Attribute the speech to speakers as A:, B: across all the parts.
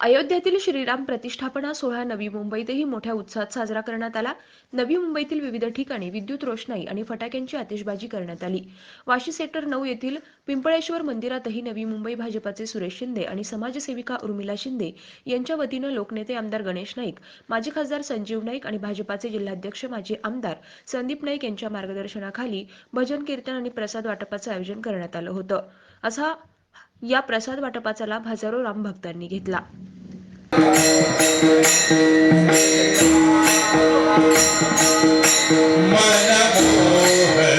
A: अयोध्येतील श्रीराम प्रतिष्ठापना सोहळा नवी मुंबईतही मोठ्या उत्साहात साजरा करण्यात आला. नवी मुंबईतील विविध ठिकाणी विद्युत रोषणाई आणि फटाक्यांची आतिषबाजी करण्यात आली. वाशी सेक्टर नऊ येथील पिंपळेश्वर मंदिरातही नवी मुंबई भाजपाचे सुरेश शिंदे आणि समाजसेविका उर्मिला शिंदे यांच्या वतीनं लोकनेते आमदार गणेश नाईक माजी खासदार संजीव नाईक आणि भाजपाचे जिल्हाध्यक्ष माजी आमदार संदीप नाईक यांच्या मार्गदर्शनाखाली भजन कीर्तन आणि प्रसाद वाटपाचं आयोजन करण्यात आलं होतं. असा या प्रसाद वाटपाचा लाभ हजारो रामभक्तांनी घेतला.
B: मनमोहन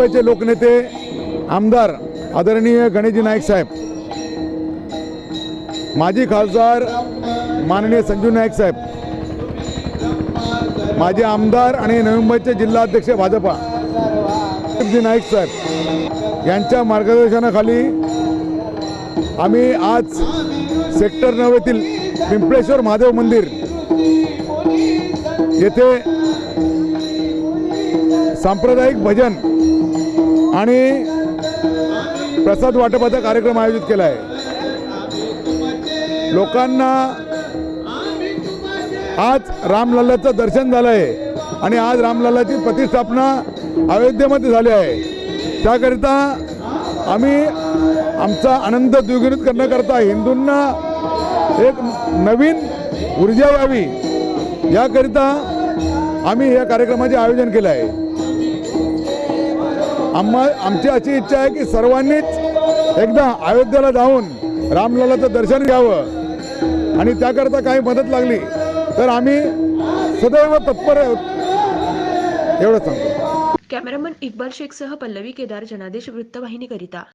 C: मुंबईचे लोकनेते आमदार आदरणीय गणेशजी नाईक साहेब माजी खासदार माननीय संजू नाईक साहेब माजी आमदार आणि नवी मुंबईचे जिल्हाध्यक्ष भाजपा जी नाईक साहेब यांच्या मार्गदर्शनाखाली आम्ही आज सेक्टर नव्यातील पिंपळेश्वर महादेव मंदिर येथे सांप्रदायिक भजन आणि प्रसाद वाटपाचा कार्यक्रम आयोजित केला आहे लोकांना आज रामलल्लाचं दर्शन झालं आहे आणि आज रामलल्लाची प्रतिष्ठापना अयोध्येमध्ये झाली आहे. त्याकरिता आम्ही आमचा आनंद द्विगुणित करण्याकरता हिंदूंना एक नवीन ऊर्जा व्हावी. याकरिता आम्ही या कार्यक्रमाचे आयोजन केलं आहे आम्हा आमची अशी इच्छा आहे की सर्वांनीच एकदा अयोध्येला जाऊन रामललाचं दर्शन घ्यावं. आणि त्याकरता काही मदत लागली तर आम्ही सदैव तत्पर आहोत एवढंच सांगतो.
A: कॅमेरामन इक्बाल शेखसह पल्लवी केदार जनादेश वृत्तवाहिनीकरिता.